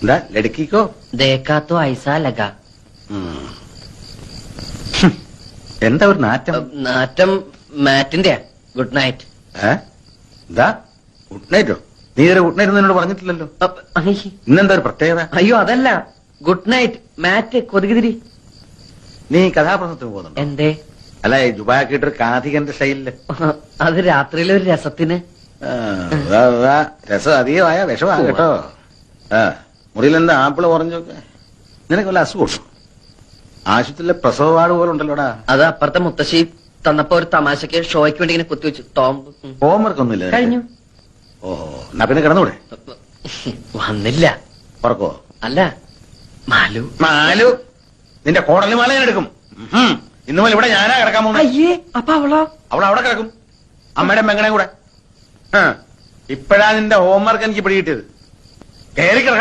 എന്താ ലടുക്കിക്കോ देखा तो ऐसा लगा ഉം. ഹും. എന്താ ഒരു നാറ്റം നാറ്റം മാറ്റിന്റെ ഗുഡ് നൈറ്റ് ഏ എന്താ ഗുഡ് നൈറ്റോ നീ ഇതുവരെ ഗുഡ് നൈറ്റ് എന്നോട് പറഞ്ഞിട്ടില്ലല്ലോ ഇന്നെന്താ ഒരു പ്രത്യേകത അയ്യോ അതല്ല ഗുഡ് നൈറ്റ് മാറ്റ് കൊതുകുതിരി നീ കഥാപ്രസംഗത്തിന് പോകുന്നുണ്ടോ എന്തേ അല്ല ഈ ജുബാക്കിട്ടൊരു കാഥികന്റെ സ്റ്റൈലില് അത് രാത്രിയിലെ ഒരു രസത്തിന് ആ, അതാ, അതാ. രസം അധികമായ വിഷമാ കേട്ടോ ആ മുറിയിൽ എന്താ ആപ്പിൾ പറഞ്ഞൊക്കെ നിനക്ക് വല്ല അസുഖം ആശുപത്രിയിലെ പ്രസവ വാർഡ് പോലെ ഉണ്ടല്ലോടാ. അത് അപ്പുറത്തെ മുത്തശ്ശി തന്നപ്പോ ഒരു തമാശക്ക് ഷോയ്ക്ക് വേണ്ടി ഇങ്ങനെ കുത്തിവെച്ചു ടോം. ഉം. ഹോംവർക്ക് ഒന്നുമില്ല? കഴിഞ്ഞു. ഓഹോ എന്നാ പിന്നെ കിടന്നൂടെ? വന്നില്ല. ഉറക്കോ? അല്ല മാലു. മാലു നിന്റെ കോടലി മാല ഞാൻ എടുക്കും. ഉഹും. ഇന്ന് മുതൽ ഇവിടെ ഞാനാ കിടക്കാൻ പോകുന്നത്. അയ്യേ അപ്പൊ അവളോ? അവൾ അവിടെ കിടക്കും. അമ്മയുടെ മെങ്ങണേ കൂടെ. ഇപ്പോഴാ ഇപ്പഴാ നിന്റെ ഹോംവർക്ക് എനിക്ക് പിടികിട്ടിയത്. കയറി കിടക്കണം.